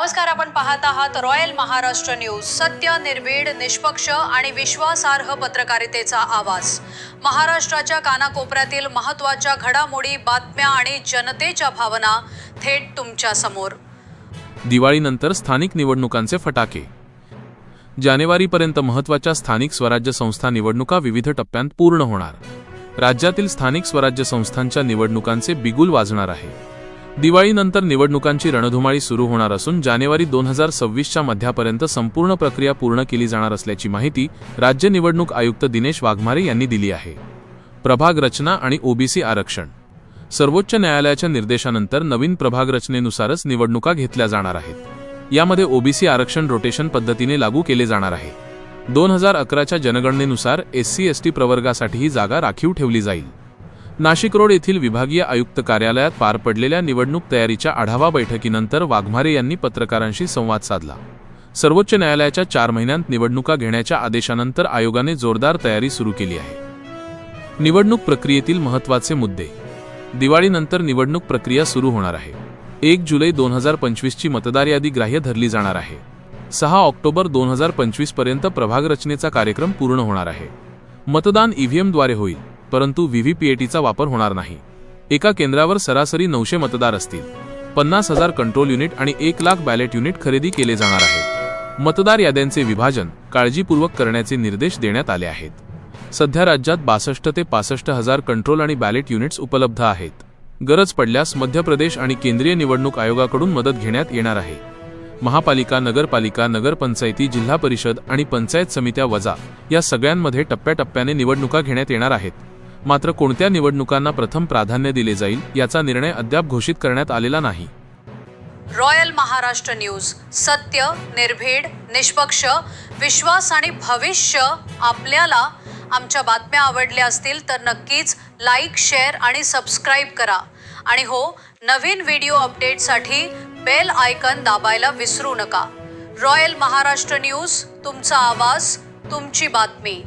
नमस्कार आपण पाहत आहात रॉयल महाराष्ट्र न्यूज. सत्य निर्भीड निष्पक्ष आणि विश्वासार्ह पत्रकारितेचा आवाज. महाराष्ट्राच्या कानाकोपऱ्यातील महत्त्वाच्या घडामोडी बातम्या आणि जनतेच्या भावना थेट तुमच्यासमोर. दिवाळीनंतर स्थानिक निवडणुकांचे फटाके. जानेवारीपर्यंत महत्त्वाच्या स्थानिक स्वराज्य संस्था निवडणुका विविध टप्प्यांत पूर्ण होणार. राज्यातील स्थानिक स्वराज्य संस्थांच्या निवडणुकांचे बिगुल वाजणार आहे. दिवाळीनंतर निवडणुकांची रणधुमाळी सुरू होणार असून जानेवारी दोन हजार सव्वीसच्या मध्यापर्यंत संपूर्ण प्रक्रिया पूर्ण केली जाणार असल्याची माहिती राज्य निवडणूक आयुक्त दिनेश वाघमारे यांनी दिली आहे. प्रभाग रचना आणि ओबीसी आरक्षण. सर्वोच्च न्यायालयाच्या निर्देशानंतर नवीन प्रभाग रचनेनुसारच निवडणुका घेतल्या जाणार आहेत. यामध्ये ओबीसी आरक्षण रोटेशन पद्धतीने लागू केले जाणार आहे. दोन हजार अकराच्या जनगणनेनुसार एस सी एस टी प्रवर्गासाठी ही जागा राखीव ठेवली जाईल. नाशिक रोड येथील विभागीय आयुक्त कार्यालयात पार पडलेल्या निवडणूक तयारीच्या आढावा बैठकीनंतर वाघमारे यांनी पत्रकारांशी संवाद साधला. सर्वोच्च न्यायालयाच्या चार महिन्यांत निवडणुका घेण्याच्या आदेशानंतर आयोगाने जोरदार तयारी सुरू केली आहे. निवडणूक प्रक्रियेतील महत्त्वाचे मुद्दे. दिवाळीनंतर निवडणूक प्रक्रिया सुरू होणार आहे. एक जुलै दोन हजार पंचवीसची मतदार यादी ग्राह्य धरली जाणार आहे. सहा ऑक्टोबर दोन हजार पंचवीसपर्यंत प्रभाग रचनेचा कार्यक्रम पूर्ण होणार आहे. मतदान ईव्हीएमद्वारे होईल. परंतु व्हीव्हीपीएटीचा वापर होणार नाही. एका केंद्रावर सरासरी नऊशे मतदार असतील. पन्नास हजार कंट्रोल युनिट आणि एक लाख बॅलेट युनिट खरेदी केले जाणार आहेत. मतदार याद्यांचे विभाजन काळजीपूर्वक करण्याचे निर्देश देण्यात आले आहेत. सध्या राज्यात बासष्ट ते पासष्ट हजार कंट्रोल आणि बॅलेट युनिट्स उपलब्ध आहेत. गरज पडल्यास मध्य प्रदेश आणि केंद्रीय निवडणूक आयोगाकडून मदत घेण्यात येणार आहे. महापालिका नगरपालिका नगरपंचायती जिल्हा परिषद आणि पंचायत समित्या वजा या सगळ्यांमध्ये टप्प्याटप्प्याने निवडणुका घेण्यात येणार आहेत. मात्र कोणत्या निवडणुकांना प्रथम प्राधान्य दिले जाईल याचा निर्णय अद्याप घोषित करण्यात आलेला नाही. Royal Maharashtra news. सत्य निर्भीड निष्पक्ष विश्वास आणि भविष्य आपल्याला आमच्या बातम्या आवडल्या असतील तर नक्कीच लाईक शेअर आणि सबस्क्राईब करा. आणि हो नवीन व्हिडिओ अपडेटसाठी बेल आयकन दाबायला विसरू नका. रॉयल महाराष्ट्र न्यूज तुमचा आवाज तुमची बातमी.